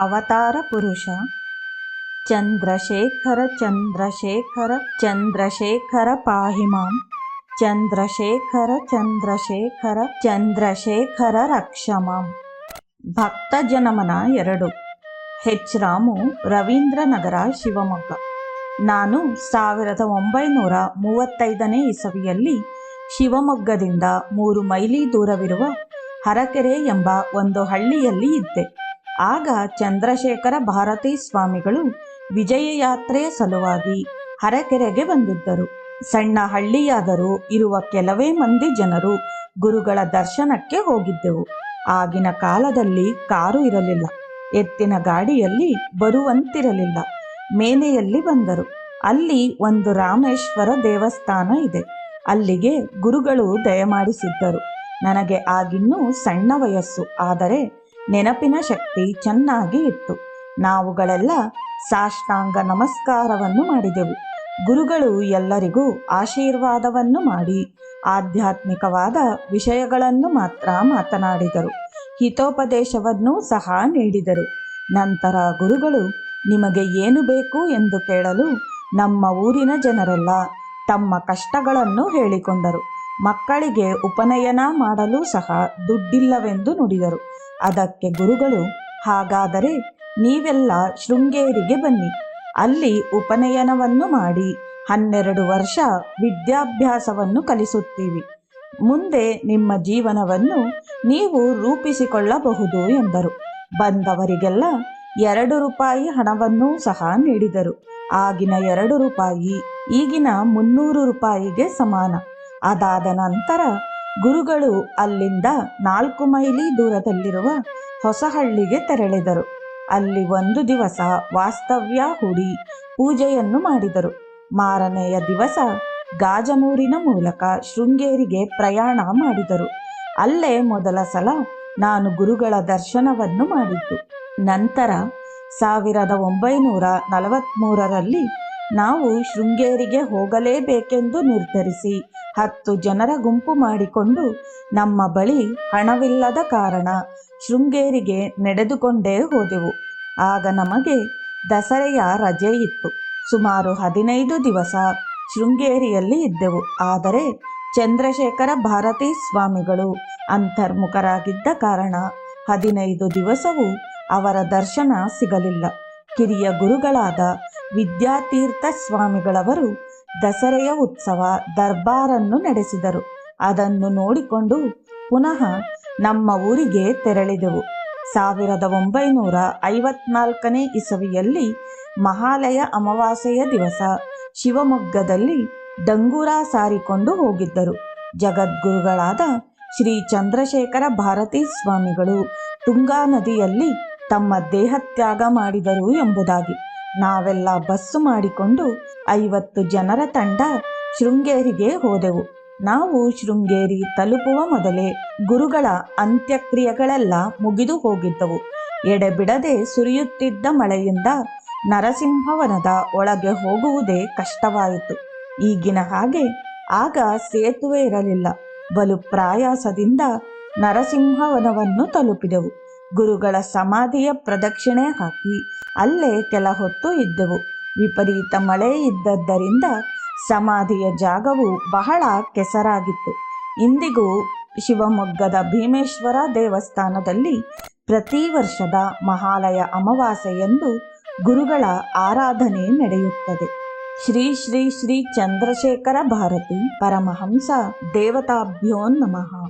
ಅವತಾರ ಪುರುಷ. ಚಂದ್ರಶೇಖರ ಚಂದ್ರಶೇಖರ ಚಂದ್ರಶೇಖರ ಪಾಹಿ ಮಾಂ ಚಂದ್ರಶೇಖರ ಚಂದ್ರಶೇಖರ ಚಂದ್ರಶೇಖರ ರಕ್ಷ ಮಾಂ ಭಕ್ತ ಜನಮನ ಎರಡು. ಹೆಚ್ ರಾಮು, ರವೀಂದ್ರನಗರ ಶಿವಮೊಗ್ಗ. ನಾನು ಸಾವಿರದ ಒಂಬೈನೂರ ಮೂವತ್ತೈದನೇ ಇಸವಿಯಲ್ಲಿ ಶಿವಮೊಗ್ಗದಿಂದ ಮೂರು ಮೈಲಿ ದೂರವಿರುವ ಹರಕೆರೆ ಎಂಬ ಒಂದು ಹಳ್ಳಿಯಲ್ಲಿ ಇದ್ದೆ. ಆಗ ಚಂದ್ರಶೇಖರ ಭಾರತೀ ಸ್ವಾಮಿಗಳು ವಿಜಯ ಯಾತ್ರೆಯ ಸಲುವಾಗಿ ಹರಕೆರೆಗೆ ಬಂದಿದ್ದರು. ಸಣ್ಣ ಹಳ್ಳಿಯಾದರೂ ಇರುವ ಕೆಲವೇ ಮಂದಿ ಜನರು ಗುರುಗಳ ದರ್ಶನಕ್ಕೆ ಹೋಗಿದ್ದೆವು. ಆಗಿನ ಕಾಲದಲ್ಲಿ ಕಾರು ಇರಲಿಲ್ಲ. ಎತ್ತಿನ ಗಾಡಿಯಲ್ಲಿ ಬರುವಂತಿರಲಿಲ್ಲ. ಮೇಲೆಯಲ್ಲಿ ಬಂದರು. ಅಲ್ಲಿ ಒಂದು ರಾಮೇಶ್ವರ ದೇವಸ್ಥಾನ ಇದೆ. ಅಲ್ಲಿಗೆ ಗುರುಗಳು ದಯಮಾಡಿಸಿದ್ದರು. ನನಗೆ ಆಗಿನ್ನೂ ಸಣ್ಣ ವಯಸ್ಸು, ಆದರೆ ನೆನಪಿನ ಶಕ್ತಿ ಚೆನ್ನಾಗಿ ಇತ್ತು. ನಾವುಗಳೆಲ್ಲ ಸಾಷ್ಟಾಂಗ ನಮಸ್ಕಾರವನ್ನು ಮಾಡಿದೆವು. ಗುರುಗಳು ಎಲ್ಲರಿಗೂ ಆಶೀರ್ವಾದವನ್ನು ಮಾಡಿ, ಆಧ್ಯಾತ್ಮಿಕವಾದ ವಿಷಯಗಳನ್ನು ಮಾತ್ರ ಮಾತನಾಡಿದರು. ಹಿತೋಪದೇಶವನ್ನು ಸಹ ನೀಡಿದರು. ನಂತರ ಗುರುಗಳು, ನಿಮಗೆ ಏನು ಬೇಕು ಎಂದು ಕೇಳಲು ನಮ್ಮ ಊರಿನ ಜನರೆಲ್ಲ ತಮ್ಮ ಕಷ್ಟಗಳನ್ನು ಹೇಳಿಕೊಂಡರು. ಮಕ್ಕಳಿಗೆ ಉಪನಯನ ಮಾಡಲು ಸಹ ದುಡ್ಡಿಲ್ಲವೆಂದು ನುಡಿದರು. ಅದಕ್ಕೆ ಗುರುಗಳು, ಹಾಗಾದರೆ ನೀವೆಲ್ಲ ಶೃಂಗೇರಿಗೆ ಬನ್ನಿ. ಅಲ್ಲಿ ಉಪನಯನವನ್ನು ಮಾಡಿ ಹನ್ನೆರಡು ವರ್ಷ ವಿದ್ಯಾಭ್ಯಾಸವನ್ನು ಕಲಿಸುತ್ತೀವಿ. ಮುಂದೆ ನಿಮ್ಮ ಜೀವನವನ್ನು ನೀವು ರೂಪಿಸಿಕೊಳ್ಳಬಹುದು ಎಂದರು. ಬಂದವರಿಗೆಲ್ಲ ಎರಡು ರೂಪಾಯಿ ಹಣವನ್ನು ಸಹ ನೀಡಿದರು. ಆಗಿನ ಎರಡು ರೂಪಾಯಿ ಈಗಿನ ಮುನ್ನೂರು ರೂಪಾಯಿಗೆ ಸಮಾನ. ಅದಾದ ನಂತರ ಗುರುಗಳು ಅಲ್ಲಿಂದ ನಾಲ್ಕು ಮೈಲಿ ದೂರದಲ್ಲಿರುವ ಹೊಸಹಳ್ಳಿಗೆ ತೆರಳಿದರು. ಅಲ್ಲಿ ಒಂದು ದಿವಸ ವಾಸ್ತವ್ಯ ಹೂಡಿ ಪೂಜೆಯನ್ನು ಮಾಡಿದರು. ಮಾರನೆಯ ದಿವಸ ಗಾಜನೂರಿನ ಮೂಲಕ ಶೃಂಗೇರಿಗೆ ಪ್ರಯಾಣ ಮಾಡಿದರು. ಅಲ್ಲೇ ಮೊದಲ ಸಲ ನಾನು ಗುರುಗಳ ದರ್ಶನವನ್ನು ಮಾಡಿದ್ದು. ನಂತರ ಸಾವಿರದ ಒಂಬೈನೂರ ನಲವತ್ತ್ಮೂರರಲ್ಲಿ ನಾವು ಶೃಂಗೇರಿಗೆ ಹೋಗಲೇಬೇಕೆಂದು ನಿರ್ಧರಿಸಿ ಹತ್ತು ಜನರ ಗುಂಪು ಮಾಡಿಕೊಂಡು ನಮ್ಮ ಬಳಿ ಹಣವಿಲ್ಲದ ಕಾರಣ ಶೃಂಗೇರಿಗೆ ನಡೆದುಕೊಂಡೇ ಹೋದೆವು. ಆಗ ನಮಗೆ ದಸರೆಯ ರಜೆ ಇತ್ತು. ಸುಮಾರು ಹದಿನೈದು ದಿವಸ ಶೃಂಗೇರಿಯಲ್ಲಿ ಇದ್ದೆವು. ಆದರೆ ಚಂದ್ರಶೇಖರ ಭಾರತೀ ಸ್ವಾಮಿಗಳು ಅಂತರ್ಮುಖರಾಗಿದ್ದ ಕಾರಣ ಹದಿನೈದು ದಿವಸವೂ ಅವರ ದರ್ಶನ ಸಿಗಲಿಲ್ಲ. ಕಿರಿಯ ಗುರುಗಳಾದ ವಿದ್ಯಾತೀರ್ಥ ಸ್ವಾಮಿಗಳವರು ದಸರೆಯ ಉತ್ಸವ ದರ್ಬಾರನ್ನು ನಡೆಸಿದರು. ಅದನ್ನು ನೋಡಿಕೊಂಡು ಪುನಃ ನಮ್ಮ ಊರಿಗೆ ತೆರಳಿದೆವು. ಸಾವಿರದ ಒಂಬೈನೂರ ಐವತ್ನಾಲ್ಕನೇ ಇಸವಿಯಲ್ಲಿ ಮಹಾಲಯ ಅಮಾವಾಸ್ಯೆಯ ದಿವಸ ಶಿವಮೊಗ್ಗದಲ್ಲಿ ಡಂಗೂರ ಸಾರಿಕೊಂಡು ಹೋಗಿದ್ದರು. ಜಗದ್ಗುರುಗಳಾದ ಶ್ರೀ ಚಂದ್ರಶೇಖರ ಭಾರತೀ ಸ್ವಾಮಿಗಳು ತುಂಗಾ ನದಿಯಲ್ಲಿ ತಮ್ಮ ದೇಹತ್ಯಾಗ ಮಾಡಿದರು ಎಂಬುದಾಗಿ. ನಾವೆಲ್ಲ ಬಸ್ಸು ಮಾಡಿಕೊಂಡು ಐವತ್ತು ಜನರ ತಂಡ ಶೃಂಗೇರಿಗೆ ಹೋದೆವು. ನಾವು ಶೃಂಗೇರಿ ತಲುಪುವ ಮೊದಲೇ ಗುರುಗಳ ಅಂತ್ಯಕ್ರಿಯೆಗಳೆಲ್ಲ ಮುಗಿದು ಹೋಗಿದ್ದವು. ಎಡೆಬಿಡದೆ ಸುರಿಯುತ್ತಿದ್ದ ಮಳೆಯಿಂದ ನರಸಿಂಹವನದ ಒಳಗೆ ಹೋಗುವುದೇ ಕಷ್ಟವಾಯಿತು. ಈಗಿನ ಹಾಗೆ ಆಗ ಸೇತುವೆ ಇರಲಿಲ್ಲ. ಬಲು ಪ್ರಾಯಾಸದಿಂದ ನರಸಿಂಹವನವನ್ನು ತಲುಪಿದೆವು. ಗುರುಗಳ ಸಮಾಧಿಯ ಪ್ರದಕ್ಷಿಣೆ ಹಾಕಿ ಅಲ್ಲೇ ಕೆಲ ಹೊತ್ತು ಇದ್ದೆವು. ವಿಪರೀತ ಮಳೆ ಇದ್ದದ್ದರಿಂದ ಸಮಾಧಿಯ ಜಾಗವು ಬಹಳ ಕೆಸರಾಗಿತ್ತು. ಇಂದಿಗೂ ಶಿವಮೊಗ್ಗದ ಭೀಮೇಶ್ವರ ದೇವಸ್ಥಾನದಲ್ಲಿ ಪ್ರತಿ ವರ್ಷದ ಮಹಾಲಯ ಅಮಾವಾಸ್ಯೆಯಂದು ಗುರುಗಳ ಆರಾಧನೆ ನಡೆಯುತ್ತದೆ. ಶ್ರೀ ಶ್ರೀ ಶ್ರೀ ಚಂದ್ರಶೇಖರ ಭಾರತಿ ಪರಮಹಂಸ ದೇವತಾಭ್ಯೋ ನಮಃ.